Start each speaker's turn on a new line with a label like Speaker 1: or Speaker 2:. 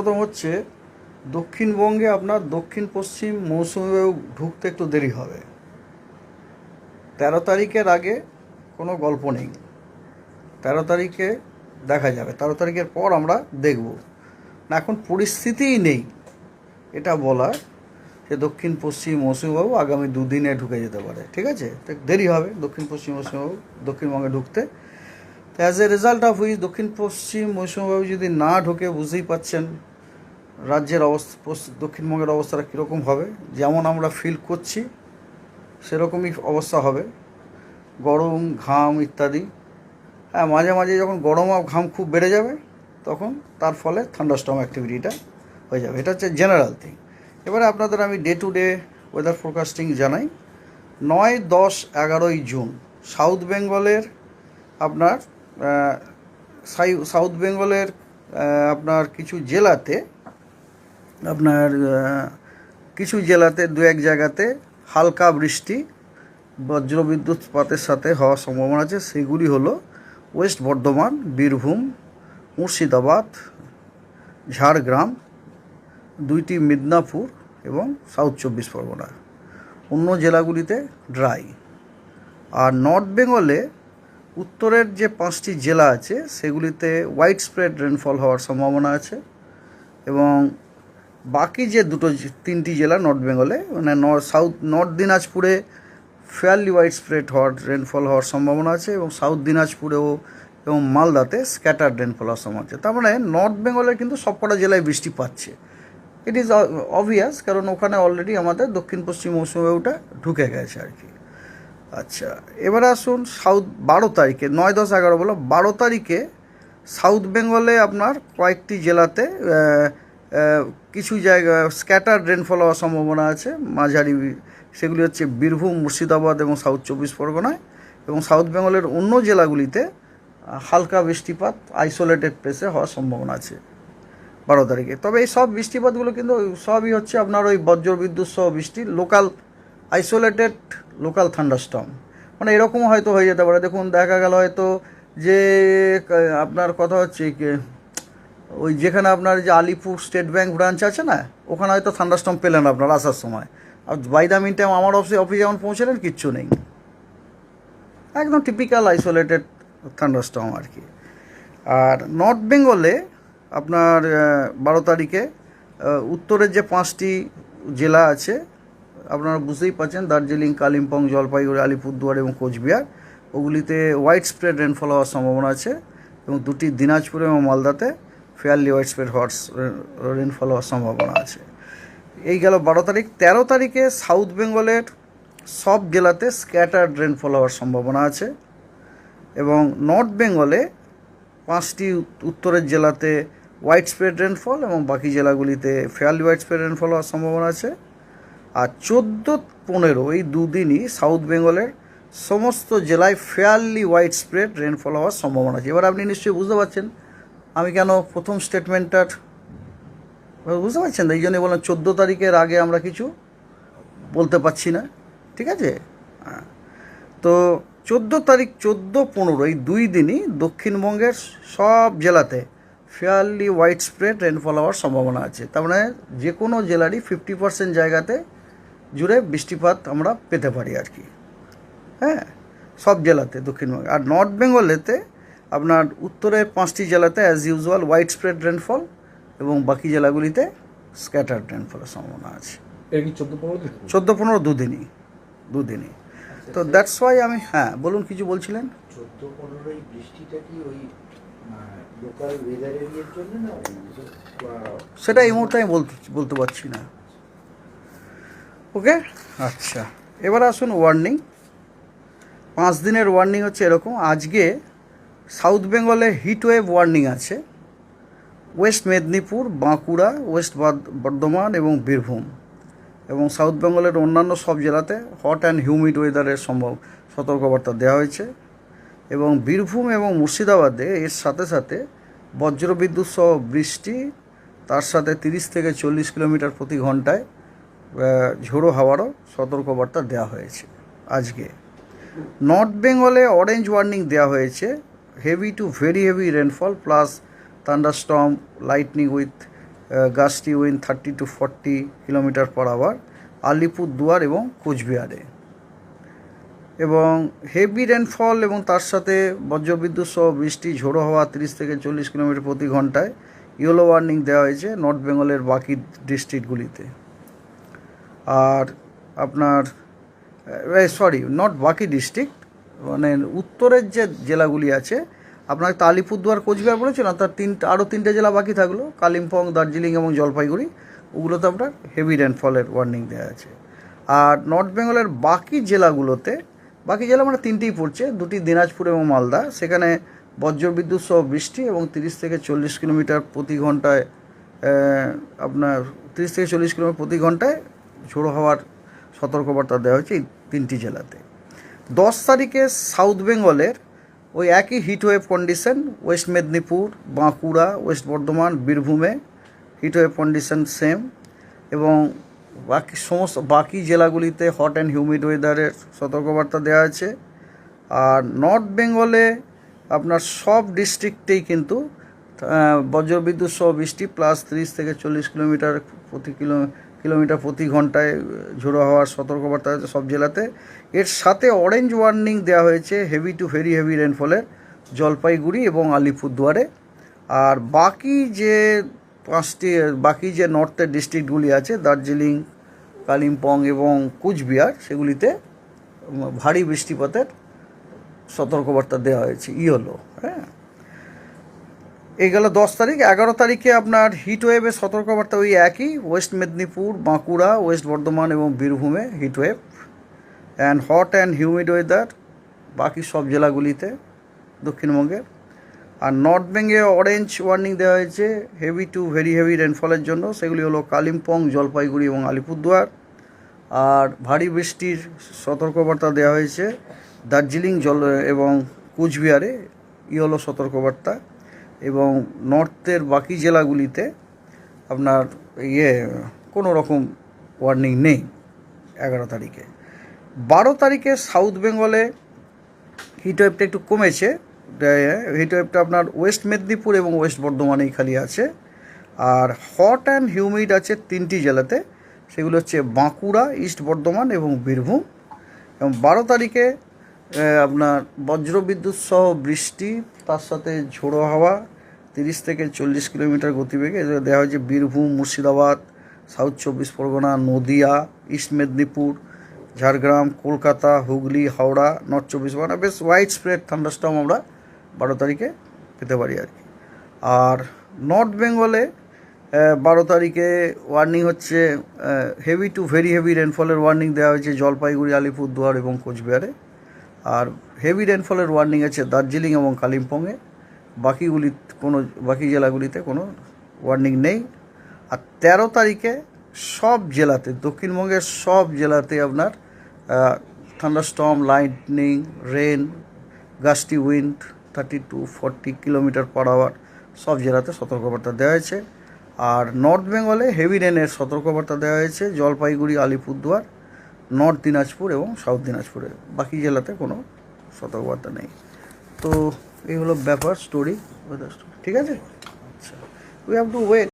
Speaker 1: প্রথম হচ্ছে। দক্ষিণবঙ্গে আপনার দক্ষিণ পশ্চিম মৌসুমি ঢুকতে একটু দেরি হবে। তেরো তারিখের আগে কোনো গল্প নেই। তেরো তারিখে দেখা যাবে। তেরো তারিখের পর আমরা দেখব। না, এখন পরিস্থিতিই নেই। এটা বলার যে দক্ষিণ পশ্চিম মৌসুমিবাবু আগামী দুদিনে ঢুকে যেতে পারে। ঠিক আছে? তো দেরি হবে দক্ষিণ পশ্চিম মৌসুমিবাবু দক্ষিণবঙ্গে ঢুকতে। তো as a result of which দক্ষিণ পশ্চিম মৌসুমিবাবু যদি না ঢুকে বুঝতেই পাচ্ছেন রাজ্যের অবস্থা দক্ষিণবঙ্গের অবস্থাটা কীরকম হবে? যেমন আমরা ফিল করছি, সেরকমই অবস্থা হবে। গরম, ঘাম ইত্যাদি। হ্যাঁ মাঝে মাঝে যখন গরম আর ঘাম খুব বেড়ে যাবে, তখন তার ফলে থান্ডারস্টর্ম অ্যাক্টিভিটিটা হয়ে যাবে। এটা হচ্ছে জেনারেল থিং এবারে আপনাদের আমি day to day weather forecasting জানাই। নয়, দশ, এগারোই জুন সাউথ বেঙ্গলের আপনার সাউথ বেঙ্গলের আপনার কিছু জেলাতে আপনার কিছু জেলাতে দু এক জায়গাতে হালকা বৃষ্টি বজ্রবিদ্যুৎপাতের সাথে হওয়ার সম্ভাবনা আছে। সেগুলি হলো ওয়েস্ট বর্ধমান, বীরভূম, মুর্শিদাবাদ, ঝাড়গ্রাম, দুইটি মিদনাপুর এবং সাউথ চব্বিশ পরগনা। অন্য জেলাগুলিতে ড্রাই। আর নর্থ বেঙ্গলে উত্তরের যে পাঁচটি জেলা আছে, সেগুলিতে হোয়াইট স্প্রেড রেনফল হওয়ার সম্ভাবনা আছে এবং বাকি যে দুটো তিনটি জেলা নর্থ বেঙ্গলে মানে নর্থ সাউথ নর্থ দিনাজপুরে ফেয়ারলি ওয়াইড স্প্রেড হওয়ার রেনফল হওয়ার সম্ভাবনা আছে এবং সাউথ দিনাজপুরেও এবং মালদাতে স্ক্যাটার রেনফল হওয়ার সম্ভাবনা আছে। তার মানে নর্থ বেঙ্গলের কিন্তু সবকটা জেলায় বৃষ্টি পাচ্ছে। ইট ইজ অবভিয়াস কারণ ওখানে অলরেডি আমাদের দক্ষিণ পশ্চিম মৌসুমে ওটা ঢুকে গেছে আর কি। আচ্ছা এবারে আসুন সাউথ বারো তারিখে, নয়, দশ, এগারো বলো, বারো তারিখে সাউথ বেঙ্গলে আপনার কয়েকটি জেলাতে কিছু জায়গা স্ক্যাটার রেনফল হওয়ার সম্ভাবনা আছে। মাঝারি সেগুলি হচ্ছে বীরভূম, মুর্শিদাবাদ এবং সাউথ চব্বিশ পরগনায় এবং সাউথ বেঙ্গলের অন্য জেলাগুলিতে হালকা বৃষ্টিপাত আইসোলেটেড প্লেসে হওয়ার সম্ভাবনা আছে বারো তারিখে। তবে এই সব বৃষ্টিপাতগুলো কিন্তু সবই হচ্ছে আপনার ওই বজ্রবিদ্যুৎ সহ বৃষ্টি লোকাল আইসোলেটেড লোকাল থান্ডারস্টর্ম মানে এরকম হয়তো হয়ে যেতে পারে। দেখুন, দেখা গেল হয়তো যে আপনার কথা হচ্ছে ওই যেখানে আপনার যে আলিপুর স্টেট ব্যাংক ব্রাঞ্চ আছে না, ওখানে হয়তো থান্ডারস্টর্ম পেলেন আপনার আসার সময়। আর বাই দ্য মিন টাইম আমার অফিসে অফিসে যেমন পৌঁছলেন, কিচ্ছু নেই। একদম টিপিক্যাল আইসোলেটেড থান্ডারস্টর্ম আর কি। আর নর্থ বেঙ্গলে আপনার বারো তারিখে উত্তরের যে পাঁচটি জেলা আছে, আপনারা বুঝতেই পারছেন, দার্জিলিং, কালিম্পং, জলপাইগুড়ি, আলিপুরদুয়ার এবং কোচবিহার, ওগুলিতে হোয়াইট স্প্রেড রেনফল হওয়ার সম্ভাবনা আছে এবং দুটি দিনাজপুর এবং মালদাতে ফেয়ারলি হোয়াইট স্প্রেড হওয়ার রেনফল হওয়ার সম্ভাবনা আছে। এই গেল বারো তারিখ। তেরো তারিখে সাউথ বেঙ্গলের সব জেলাতে স্ক্যাটার্ড রেনফল হওয়ার সম্ভাবনা আছে এবং নর্থ বেঙ্গলে পাঁচটি উত্তরের জেলাতে হোয়াইট স্প্রেড রেনফল এবং বাকি জেলাগুলিতে ফেয়ারলি হোয়াইট স্প্রেড রেনফল হওয়ার সম্ভাবনা আছে। আর চোদ্দ পনেরো, এই দুদিনই সাউথ বেঙ্গলের সমস্ত জেলায় ফেয়ারলি হোয়াইট স্প্রেড রেনফল হওয়ার সম্ভাবনা আছে। এবার আপনি নিশ্চয়ই বুঝতে পারছেন আমি কেন প্রথম স্টেটমেন্টটার বুঝতে পারছেন এই জন্য বললাম চোদ্দ তারিখের আগে আমরা কিছু বলতে পারছি না, ঠিক আছে? হ্যাঁ। তো চোদ্দ তারিখ, চোদ্দ, পনেরো, এই দুই দিনই দক্ষিণবঙ্গের সব জেলাতে ফেয়ারলি হোয়াইট স্প্রেড রেনফল হওয়ার সম্ভাবনা আছে। তার মানে যে কোনো জেলারই ফিফটি পার্সেন্ট জায়গাতে জুড়ে বৃষ্টিপাত আমরা পেতে পারি আর কি। হ্যাঁ সব জেলাতে দক্ষিণবঙ্গে। আর নর্থ বেঙ্গলেতে আপনার উত্তরের পাঁচটি জেলাতে as usual wide spread rainfall এবং বাকি জেলাগুলিতে স্ক্যাটার্ড রেনফলের সম্ভাবনা আছে।
Speaker 2: এর চোদ্দ পনেরো
Speaker 1: দুদিনই দুদিনই। তো দ্যাটস ওয়াই আমি হ্যাঁ বলুন কিছু বলছিলেন?
Speaker 3: চোদ্দ পনেরোই বৃষ্টিটা কি ওই লোকাল ওয়েদার এরিয়ার জন্য না বা-
Speaker 1: সেটা এই মুহূর্তে আমি বলতে বলতে পারছি না। ওকে আচ্ছা এবার আসুন ওয়ার্নিং পাঁচ দিনের ওয়ার্নিং হচ্ছে এরকম। আজকে সাউথ বেঙ্গলে হিট ওয়েভ ওয়ার্নিং আছে। ওয়েস্ট মেদিনীপুর, বাঁকুড়া, ওয়েস্ট বর্ধমান এবং বীরভূম। এবং সাউথ বেঙ্গলের অন্যান্য সব জেলাতে হট অ্যান্ড হিউমিড ওয়েদারের সম্ভব, সতর্কবার্তা দেওয়া হয়েছে। এবং বীরভূম এবং মুর্শিদাবাদে এর সাথে সাথে বজ্রবিদ্যুৎ সহ বৃষ্টি, তার সাথে তিরিশ থেকে চল্লিশ কিলোমিটার প্রতি ঘন্টায় ঝোড়ো হাওয়ারও সতর্কবার্তা দেওয়া হয়েছে আজকে। নর্থ বেঙ্গলে অরেঞ্জ ওয়ার্নিং দেওয়া হয়েছে। Heavy to very heavy rainfall plus thunderstorm lightning with gusty wind thirty to forty kilometre per hour Alipurduar এবং কোচবিহারে। এবং হেভি রেনফল এবং তার সাথে বজ্রবিদ্যুৎ সহ বৃষ্টি, ঝোড়ো হওয়া তিরিশ থেকে চল্লিশ কিলোমিটার প্রতি ঘন্টায়। ইয়েলো ওয়ার্নিং দেওয়া হয়েছে নর্থ বেঙ্গলের বাকি ডিস্ট্রিক্টগুলিতে আর আপনার সরি নট বাকি ডিস্ট্রিক্ট মানে উত্তরের যে জেলাগুলি আছে, আপনার আলিপুরদুয়ার কোচবিহার বলেছিলাম তার তিনটা আরও তিনটে জেলা বাকি থাকল, কালিম্পং, দার্জিলিং এবং জলপাইগুড়ি। ওগুলোতে আপনার হেভি রেনফলের ওয়ার্নিং দেওয়া আছে। আর নর্থ বেঙ্গলের বাকি জেলাগুলোতে, বাকি জেলা মানে তিনটেই পড়ছে, দুটি দিনাজপুর এবং মালদা। সেখানে বজ্রবিদ্যুৎ সহ বৃষ্টি এবং তিরিশ থেকে চল্লিশ কিলোমিটার প্রতি ঘন্টায় আপনার তিরিশ থেকে চল্লিশ কিলোমিটার প্রতি ঘন্টায় ঝোড়ো হওয়ার সতর্কবার্তা দেওয়া হয়েছে এই তিনটি জেলাতে। দশ তারিখে সাউথ বেঙ্গলের ওই একই heatwave condition, west Medinipur, Bankura, west Bardhaman, বীরভূমে হিটওয়েভ কন্ডিশন সেম এবং বাকি সমস্ত, বাকি জেলাগুলিতে হট অ্যান্ড হিউমিড ওয়েদারের সতর্কবার্তা দেওয়া আছে। আর নর্থ বেঙ্গলে আপনার সব ডিস্ট্রিক্টেই কিন্তু বজ্রবিদ্যুৎ সহ বৃষ্টি প্লাস তিরিশ থেকে চল্লিশ কিলোমিটার প্রতি কিলো কিলোমিটার প্রতি ঘন্টায় ঝোড়ো হওয়ার সতর্কবার্তা আছে সব জেলাতে। এর সাথে অরেঞ্জ ওয়ার্নিং দেওয়া হয়েছে হেভি টু ভেরি হেভি রেনফলের জলপাইগুড়ি এবং আলিপুরদুয়ারে। আর বাকি যে পাঁচটি, বাকি যে নর্থের ডিস্ট্রিক্টগুলি আছে, দার্জিলিং, কালিম্পং এবং কুচবিহার, সেগুলিতে ভারী বৃষ্টিপাতের সতর্কবার্তা দেওয়া হয়েছে। ইয়েলো হ্যাঁ। এই গেল দশ তারিখ। এগারো তারিখে আপনার হিট ওয়েভের সতর্কবার্তা ওই একই ওয়েস্ট মেদিনীপুর বাঁকুড়া ওয়েস্ট বর্ধমান এবং বীরভূমে heat wave and hot and humid weather বাকি সব জেলাগুলিতে দক্ষিণবঙ্গের আর নর্থ বেঙ্গে অরেঞ্জ ওয়ার্নিং দেওয়া হয়েছে হেভি টু ভেরি হেভি রেনফলের জন্য। সেগুলি হলো কালিম্পং জলপাইগুড়ি এবং আলিপুরদুয়ার আর ভারী বৃষ্টির সতর্কবার্তা দেওয়া হয়েছে দার্জিলিং জল এবং কুচবিহারে ইয়েলো সতর্কবার্তা। এবং নর্থের বাকি জেলাগুলিতে আপনার ইয়ে কোনো রকম ওয়ার্নিং নেই এগারো তারিখে। বারো তারিখে সাউথ বেঙ্গলে হিটওয়েভটা একটু কমেছে হিটওয়েভটা আপনার ওয়েস্ট মেদিনীপুর এবং ওয়েস্ট বর্ধমানেই খালি আছে। আর হট অ্যান্ড হিউমিড আছে তিনটি জেলাতে, সেগুলো হচ্ছে বাঁকুড়া, ইস্ট বর্ধমান এবং বীরভূম। এবং বারো তারিখে আপনার বজ্রবিদ্যুৎ সহ বৃষ্টি, তার সাথে ঝোড়ো হাওয়া, তিরিশ থেকে চল্লিশ কিলোমিটার গতিবেগে। দেওয়া হয়েছে বীরভূম, মুর্শিদাবাদ, সাউথ চব্বিশ পরগনা, নদিয়া, ইস্ট মেদিনীপুর, ঝাড়গ্রাম, কলকাতা, হুগলি, হাওড়া, নর্থ চব্বিশ পরগনা। বেশ ওয়াইড স্প্রেড থান্ডারস্টর্ম আমরা বারো তারিখে পেতে পারি আর কি। আর নর্থ বেঙ্গলে বারো তারিখে ওয়ার্নিং হচ্ছে হেভি টু ভেরি হেভি রেনফলের ওয়ার্নিং দেওয়া হয়েছে জলপাইগুড়ি, আলিপুরদুয়ার এবং কোচবিহারে। আর হেভি রেনফলের ওয়ার্নিং আছে দার্জিলিং এবং কালিম্পংয়ে। বাকিগুলি কোনো, বাকি জেলাগুলিতে কোনো ওয়ার্নিং নেই। আর তেরো তারিখে সব জেলাতে, দক্ষিণবঙ্গের সব জেলাতে আপনার thunderstorm lightning rain gusty wind thirty to forty kilometre per hour সব জেলাতে সতর্কবার্তা দেওয়া হয়েছে। আর নর্থ বেঙ্গলে হেভি রেনের সতর্কবার্তা দেওয়া হয়েছে। জলপাইগুড়ি, আলিপুরদুয়ার নর্থ দিনাজপুর এবং সাউথ দিনাজপুরে। বাকি জেলাতে কোনো সতর্কবার্তা নেই। তো এই হলো ব্যাপার স্টোরি ঠিক আছে? আচ্ছা উই হ্যাভ টু ওয়েট